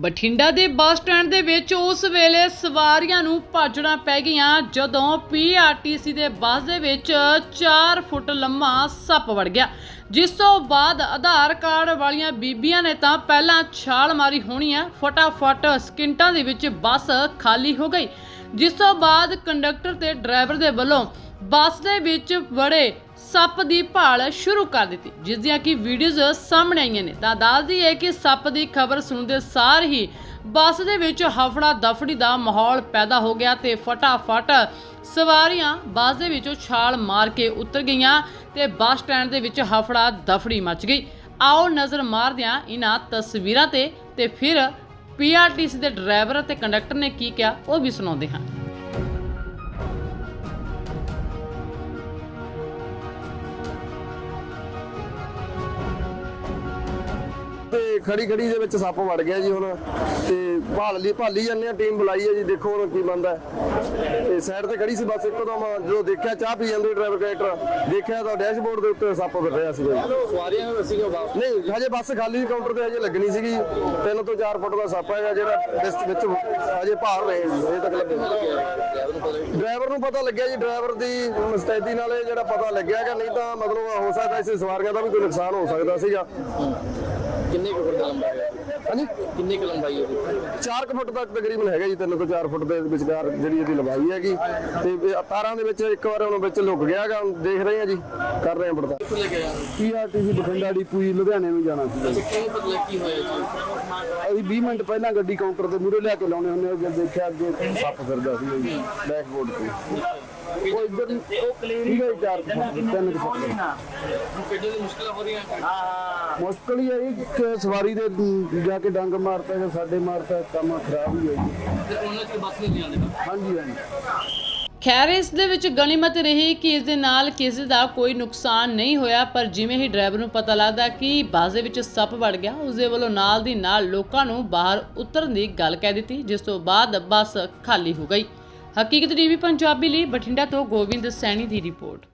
ਬਠਿੰਡਾ ਦੇ bus stand ਦੇ ਵਿੱਚ ਉਸ ਵੇਲੇ ਸਵਾਰੀਆਂ ਨੂੰ ਭਾਜੜਾਂ ਪੈ ਗਈਆਂ, ਜਦੋਂ ਪੀਆਰਟੀਸੀ ਦੇ ਬੱਸ ਦੇ ਵਿੱਚ 4 ਫੁੱਟ ਲੰਮਾ ਸੱਪ ਵੜ ਗਿਆ। ਜਿਸ ਤੋਂ ਬਾਅਦ ਆਧਾਰ ਕਾਰਡ ਵਾਲੀਆਂ ਬੀਬੀਆਂ ਨੇ ਤਾਂ ਪਹਿਲਾਂ ਛਾਲ ਮਾਰੀ ਹੋਣੀ ਹੈ ਫਟਾਫਟ ਸਕਿੰਟਾਂ ਦੇ ਵਿੱਚ ਬੱਸ ਖਾਲੀ ਹੋ ਗਈ। ਜਿਸ ਤੋਂ ਬਾਅਦ ਕੰਡਕਟਰ ਤੇ ਡਰਾਈਵਰ ਦੇ ਵੱਲੋਂ ਬੱਸ ਦੇ ਵਿੱਚ ਬੜੇ ਸੱਪ ਦੀ ਭਾਲ ਸ਼ੁਰੂ ਕਰ ਦਿੱਤੀ ਜਿਸ ਦੀਆਂ ਕਿ ਵੀਡੀਓਜ਼ ਸਾਹਮਣੇ ਆਈਆਂ ਨੇ। ਤਾਂ ਦੱਸਦੀ ਹੈ ਕਿ ਸੱਪ ਦੀ ਖਬਰ ਸੁਣਦੇ ਸਾਰ ਹੀ ਬੱਸ ਦੇ ਵਿੱਚ ਹਫੜਾ ਦਫੜੀ ਦਾ ਮਾਹੌਲ ਪੈਦਾ ਹੋ ਗਿਆ ਤੇ ਫਟਾਫਟ ਸਵਾਰੀਆਂ ਬੱਸ ਦੇ ਵਿੱਚੋਂ ਛਾਲ ਮਾਰ ਕੇ ਉਤਰ ਗਈਆਂ ਤੇ ਬੱਸ ਸਟੈਂਡ ਦੇ ਵਿੱਚ ਹਫੜਾ ਦਫੜੀ ਮਚ ਗਈ। ਆਓ ਨਜ਼ਰ ਮਾਰਦਿਆਂ ਇਹਨਾਂ ਤਸਵੀਰਾਂ ਤੇ ਤੇ ਫਿਰ ਪੀਆਰਟੀਸੀ ਦੇ ਡਰਾਈਵਰ ਅਤੇ ਕੰਡਕਟਰ ਨੇ ਕੀ ਕਿਹਾ, ਉਹ ਵੀ ਸੁਣਾਉਂਦੇ ਹਾਂ। ਤੇ ਖੜੀ ਖੜੀ ਦੇ ਵਿੱਚ ਸੱਪ ਵੜ ਗਿਆ ਜੀ ਹੁਣ। ਤੇ ਭਾਲ ਲਈ ਭਾਲੀ ਜਾਂਦੇ ਆ ਟੀਮ ਬੁਲਾਈ ਹੈ ਜੀ ਦੇਖੋ ਹੁਣ ਕੀ ਬੰਦਾ ਤੇ ਸਾਈਡ ਤੇ ਖੜੀ ਸੀ ਬਸ ਇੱਕਦਮ ਜਦੋਂ ਦੇਖਿਆ ਚਾਹ ਪੀ ਜਾਂਦੇ ਡਰਾਈਵਰ ਕਨੈਕਟਰ ਦੇਖਿਆ ਤਾਂ ਡੈਸ਼ਬੋਰਡ ਦੇ ਉੱਤੇ ਸੱਪ ਫਿਰ ਰਿਹਾ ਸੀ ਜੀ। ਸਵਾਰੀਆਂ ਵੀ ਸੀਗਾ ਨਹੀਂ ਹਜੇ ਬੱਸ ਖਾਲੀ ਕਾਊਂਟਰ ਤੇ ਹਜੇ ਲੱਗਣੀ ਸੀਗੀ ਤਿੰਨ ਤੋਂ 4 ਫੁੱਟ ਦਾ ਸੱਪ ਹੈਗਾ ਜਿਹੜਾ ਇਸ ਵਿੱਚ ਹਜੇ ਭਾਰ ਰਹੇ ਜੀ ਹਜੇ ਤੱਕ ਲੱਗੇ। ਡਰਾਈਵਰ ਨੂੰ ਪਤਾ ਲੱਗਿਆ ਜੀ ਡਰਾਈਵਰ ਦੀ ਮੁਸਤੈਦੀ ਨਾਲ ਇਹ ਜਿਹੜਾ ਪਤਾ ਲੱਗਿਆ ਕਿ ਨਹੀਂ ਤਾਂ ਮਤਲਬ ਹੋ ਸਕਦਾ ਇਸ ਸਵਾਰੀਆਂ ਦਾ ਵੀ ਕੋਈ ਨੁਕਸਾਨ ਹੋ ਸਕਦਾ ਸੀਗਾ। ਕਿੰਨੇ ਕੁ ਫੁੱਟ ਦਾ ਲੰਬਾ ਹੈ? ਹਾਂਜੀ? ਕਿੰਨੇ ਕੁ ਲੰਬਾਈ ਹੈ ਉਹਦੀ 4 ਫੁੱਟ ਤੱਕ ਤਕਰੀਬਨ ਹੈਗਾ ਜੀ 3 ਤੋਂ 4 ਫੁੱਟ ਦੇ ਵਿਚਕਾਰ ਜਿਹੜੀ ਇਹਦੀ ਲੰਬਾਈ ਹੈਗੀ। ਤੇ ਇਹ ਤਾਰਾਂ ਦੇ ਵਿੱਚ ਇੱਕ ਵਾਰ ਉਹਨੂੰ ਵਿੱਚ ਲੁਕ ਗਿਆ ਹੈਗਾ ਹੁਣ ਦੇਖ ਰਹੇ ਹਾਂ ਜੀ ਕਰ ਰਹੇ ਹਾਂ ਪੜਤਾਲ। ਕਿੱਥੇ ਲੈ ਕੇ ਆਇਆ ਪੀਆਰਟੀਸੀ ਬਠਿੰਡਾ ਡਿਪੂ ਜੀ ਲੁਧਿਆਣੇ ਨੂੰ ਜਾਣਾ ਸੀ ਕਿਵੇਂ ਪਤਾ ਲੱਗ ਕੀ ਹੋਇਆ ਜੀ? ਅਸੀਂ 20 ਮਿੰਟ ਪਹਿਲਾਂ ਗੱਡੀ ਕਾਊਂਟਰ ਤੇ ਮੂਹਰੇ ਲਿਆ ਕੇ ਲਾਉਣੇ ਹੁੰਦੇ ਆ ਜਦ ਦੇਖਿਆ ਅੱਗੇ ਸੱਪ ਫਿਰਦਾ ਸੀ ਜੀ ਬੈਕਬੋਰਡ ਤੇ। ਉਹ ਇੱਧਰ ਉਹ ਕਲੀਅਰ ਹੀ ਗਈ ਚਾਰ ਕੁ ਫੁੱਟ, ਤਿੰਨ ਕੁ ਫੁੱਟ। ਦੇ। ਕਿੱਡੇ ਦੀ ਮੁਸ਼ਕਲਾਂ ਹੋ ਰਹੀਆਂ। ਮੁਸ਼ਕਲ ਹੀ ਕਿ ਸਵਾਰੀ ਦੇ ਜਾ ਕੇ ਡੰਗ ਮਾਰਤਾ ਜਾਂ ਸਾਡੇ ਮਾਰਤਾ ਕੰਮ ਖਰਾਬ ਹੀ ਹੈ ਜੀ। ਤੇ ਉਹਨਾਂ ਚ ਬੱਸ ਨਹੀਂ ਜਾਂਦੇ ਹਾਂਜੀ ਹਾਂਜੀ। ਖੈਰ ਇਸ ਦੇ ਵਿੱਚ ਗਣੀਮਤ ਰਹੀ ਕਿ ਇਸ ਦੇ ਨਾਲ ਕਿਸੇ ਦਾ ਕੋਈ ਨੁਕਸਾਨ ਨਹੀਂ ਹੋਇਆ ਪਰ ਜਿਵੇਂ ਹੀ ਡਰਾਈਵਰ ਨੂੰ ਪਤਾ ਲੱਗਦਾ ਕਿ ਬੱਸ ਦੇ ਵਿੱਚ ਸੱਪ ਵੜ ਗਿਆ ਉਸ ਦੇ ਵੱਲੋਂ ਨਾਲ ਦੀ ਨਾਲ ਲੋਕਾਂ ਨੂੰ ਬਾਹਰ ਉਤਰਨ ਦੀ ਗੱਲ ਕਹਿ ਦਿੱਤੀ ਜਿਸ ਤੋਂ ਬਾਅਦ ਬੱਸ ਖਾਲੀ ਹੋ ਗਈ। ਹਕੀਕਤ ਟੀਵੀ ਪੰਜਾਬੀ ਲਈ ਬਠਿੰਡਾ ਤੋਂ ਗੋਬਿੰਦ ਸੈਣੀ ਦੀ ਰਿਪੋਰਟ।